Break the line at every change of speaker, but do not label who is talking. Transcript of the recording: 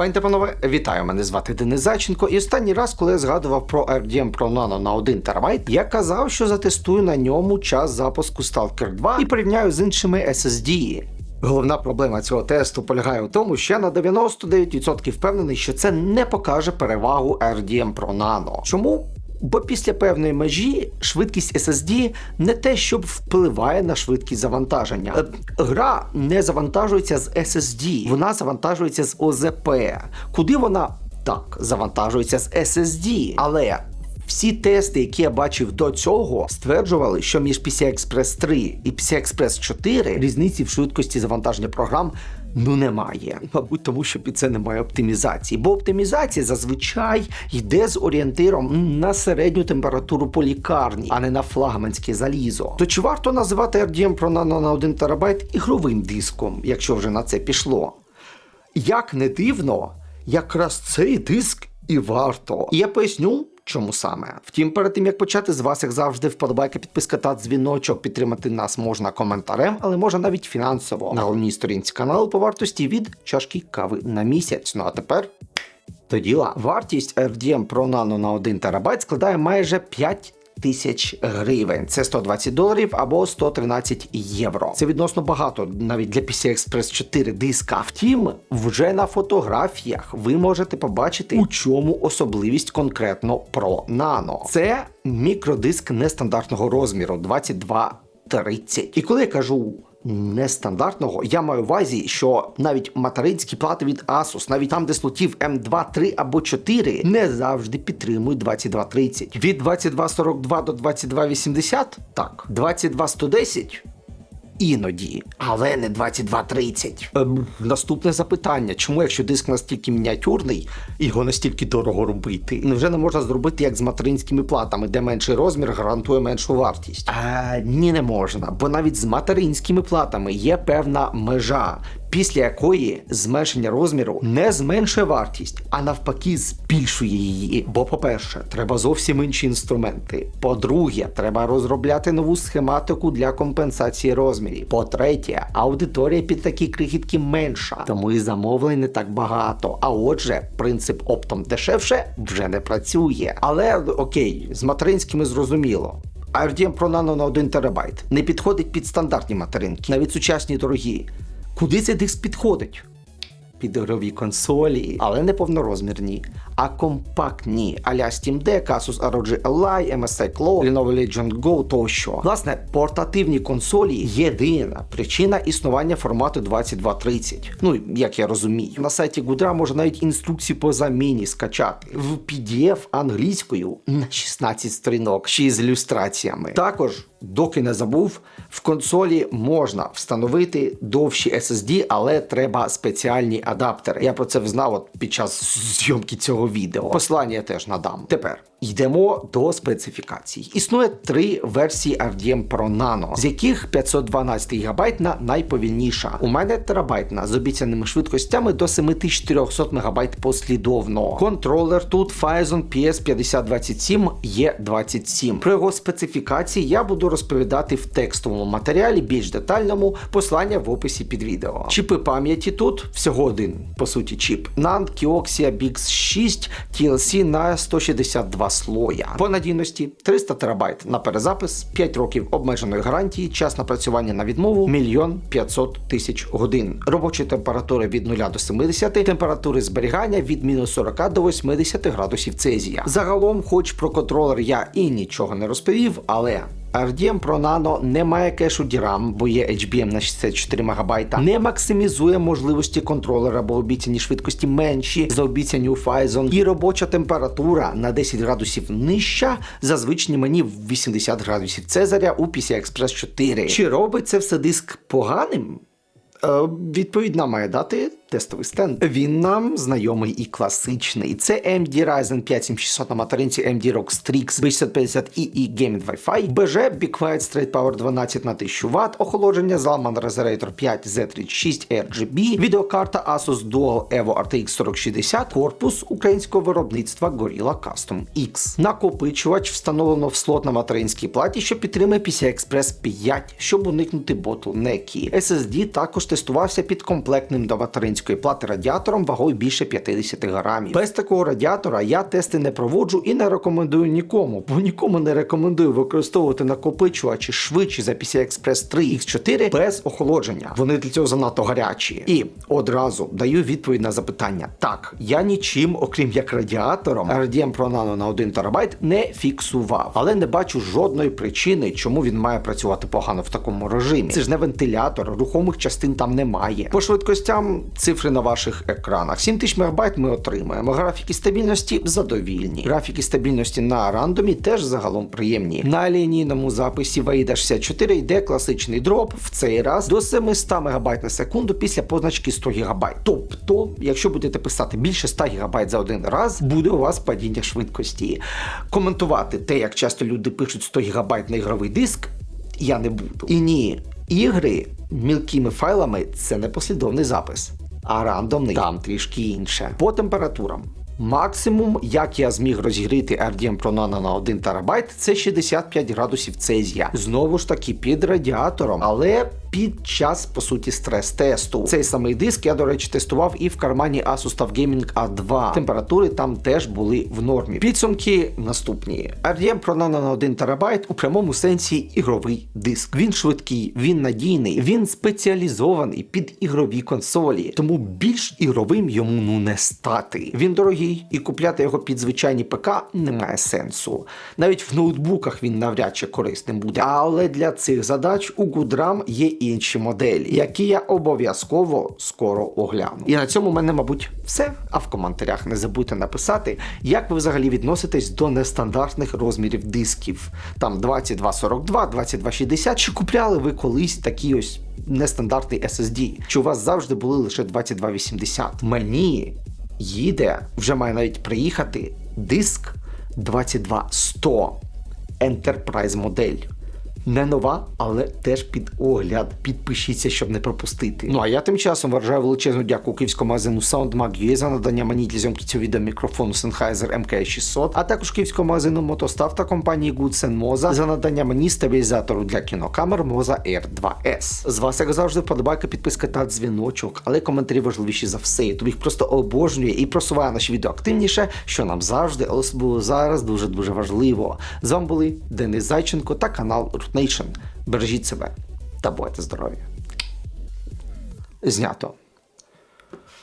Пані та панове, вітаю! Мене звати Денис Заченко. І останній раз, коли я згадував про RDM Pro Nano на 1 терабайт, я казав, що затестую на ньому час запуску Stalker 2 і порівняю з іншими SSD. Головна проблема цього тесту полягає в тому, що я на 99% впевнений, що це не покаже перевагу RDM Pro Nano. Чому? Бо після певної межі швидкість SSD не те, щоб впливає на швидкість завантаження. Е, Гра не завантажується з SSD, вона завантажується з ОЗП. Куди вона так завантажується з SSD, але. Всі тести, які я бачив до цього, стверджували, що між PCI Express 3 і PCI Express 4 різниці в швидкості завантаження програм ну немає. Мабуть, тому що під це немає оптимізації. Бо оптимізація зазвичай йде з орієнтиром на середню температуру по лікарні, а не на флагманське залізо. То чи варто називати RDM Pro Nano на 1 ТБ ігровим диском, якщо вже на це пішло? Як не дивно, якраз цей диск і варто. І я поясню. Чому саме? Втім, перед тим як почати з вас, як завжди, вподобайка, підписка та дзвіночок. Підтримати нас можна коментарем, але можна навіть фінансово на головній сторінці каналу по вартості від чашки кави на місяць. Ну а тепер до діла. Вартість RDM Pro Nano на 1 ТБ складає майже 5 тисяч гривень. Це 120 доларів або 113 євро. Це відносно багато навіть для PCI Express 4 диска. Втім, вже на фотографіях ви можете побачити, у чому особливість конкретно про Nano. Це мікродиск нестандартного розміру 2230. І коли я кажу нестандартного, я маю увазі, що навіть материнські плати від Asus, навіть там, де слотів М2, 3 або 4, не завжди підтримують 2230. Від 2242 до 2280 так, 22110 Іноді, але не 2230. Ем, наступне запитання: чому, якщо диск настільки мініатюрний, його настільки дорого робити? Невже не можна зробити як з материнськими платами, де менший розмір гарантує меншу вартість? А, ні, не можна, бо навіть з материнськими платами є певна межа. Після якої зменшення розміру не зменшує вартість, а навпаки, збільшує її. Бо, по-перше, треба зовсім інші інструменти. По-друге, треба розробляти нову схематику для компенсації розмірів. По-третє, аудиторія під такі крихітки менша, тому і замовлень не так багато. А отже, принцип оптом дешевше вже не працює. Але окей, з материнськими зрозуміло. RDM Pro Nano на 1 ТБ не підходить під стандартні материнки, навіть сучасні дорогі. Куди цей диск підходить? Під ігрові консолі, але не повнорозмірні, а компактні, аля Steam Deck, Asus ROG Ally, MSI Claw, Lenovo Legion Go тощо. Власне, портативні консолі єдина причина існування формату 2230. Ну, як я розумію. На сайті Гудра можна навіть інструкції по заміні скачати в PDF англійською на 16 сторінок, ще з ілюстраціями. Також, доки не забув, в консолі можна встановити довші SSD, але треба спеціальні адаптери. Я про це взнав от під час зйомки цього відео. Посилання я теж надам. Тепер йдемо до специфікацій. Існує три версії RDM Pro Nano, з яких 512 ГБ найповільніша. У мене терабайтна з обіцяними швидкостями до 7400 МБ послідовно. Контролер тут Phison PS5027 E27. Про його специфікації я буду розповідати в текстовому матеріалі більш детальному, послання в описі під відео. Чіпи пам'яті тут всього один, по суті, чіп. NAND Kioxia Bix 6 TLC на 162 слоя. По надійності 300 терабайт на перезапис, 5 років обмеженої гарантії, час напрацювання на відмову 1 500 тисяч годин. Робочі температури від 0 до 70, температури зберігання від мінус 40 до 80 градусів Цезія. Загалом, хоч про контролер я і нічого не розповів, але RDM Pro Nano не має кешу DRAM, бо є HBM на 64 МБ, не максимізує можливості контролера, бо обіцяні швидкості менші за обіцяні у Phison, і робоча температура на 10 градусів нижча за звичні мені 80 градусів Цезаря у PCI Express 4. Чи робить це все диск поганим? Е, відповідь нам має дати тестовий стенд. Він нам знайомий і класичний. Це AMD Ryzen 5 7600 на материнці AMD ROG Strix B650EE Gaming Wi-Fi, BG Be Quiet Straight Power 12 на 1000 Вт, охолодження Zalman Reserator 5 Z36 RGB, відеокарта Asus Dual Evo RTX 4060, корпус українського виробництва Gorilla Custom X. Накопичувач встановлено в слот на материнській платі, що підтримує PCI Express 5, щоб уникнути ботлнеки. SSD також тестувався під комплектним до материнського української плати радіатором вагою більше 50 грамів. Без такого радіатора я тести не проводжу і не рекомендую нікому, бо нікому не рекомендую використовувати накопичувачі швидші за PCI Express 3 X4 без охолодження. Вони для цього занадто гарячі. І одразу даю відповідь на запитання: так, я нічим, окрім як радіатором, RDM Pro Nano на 1 терабайт не фіксував, але не бачу жодної причини, чому він має працювати погано в такому режимі. Це ж не вентилятор, рухомих частин там немає. По швидкостям цифри на ваших екранах. 7000 МБ ми отримаємо. Графіки стабільності задовільні. Графіки стабільності на рандомі теж загалом приємні. На лінійному записі VAIDA 64 йде класичний дроп в цей раз до 700 МБ на секунду після позначки 100 ГБ. Тобто, якщо будете писати більше 100 ГБ за один раз, буде у вас падіння швидкості. Коментувати те, як часто люди пишуть 100 ГБ на ігровий диск, я не буду. І ні, ігри мілкими файлами це не послідовний запис, а рандомний там трішки інше. По температурам. Максимум, як я зміг розігріти RDM Pro Nano на 1 терабайт, це 65 градусів Цезія. Знову ж таки під радіатором, але під час, по суті, стрес-тесту. Цей самий диск я, до речі, тестував і в кармані Asus TUF Gaming A2. Температури там теж були в нормі. Підсумки наступні. RDM Pro Nano на 1 терабайт у прямому сенсі ігровий диск. Він швидкий, він надійний, він спеціалізований під ігрові консолі, тому більш ігровим йому ну не стати. Він дорогий, і купляти його під звичайні ПК немає сенсу. Навіть в ноутбуках він навряд чи корисним буде. Але для цих задач у Goodram є інші моделі, які я обов'язково скоро огляну. І на цьому в мене, мабуть, все. А в коментарях не забудьте написати, як ви взагалі відноситесь до нестандартних розмірів дисків. Там 2242, 2260. Чи купляли ви колись такі ось нестандартний SSD? Чи у вас завжди були лише 2280? Мені їде, вже має навіть приїхати диск 22100 Enterprise модель. Не нова, але теж під огляд. Підпишіться, щоб не пропустити. Ну а я тим часом вважаю величезну дяку київському магазину SoundMag.ua за надання мені для зйомки цього відео мікрофону Sennheiser MK600, а також київському магазину Мотостав та компанії Goodsen Moza за надання мені стабілізатору для кінокамер Moza R2S. З вас, як завжди, вподобайка, підписка та дзвіночок, але коментарі важливіші за все. Ютуб їх просто обожнює і просуває наші відео активніше, що нам завжди, особливо зараз дуже дуже важливо. З вами були Денис Зайченко та канал Root Nation. Бережіть себе та будьте здорові. Знято.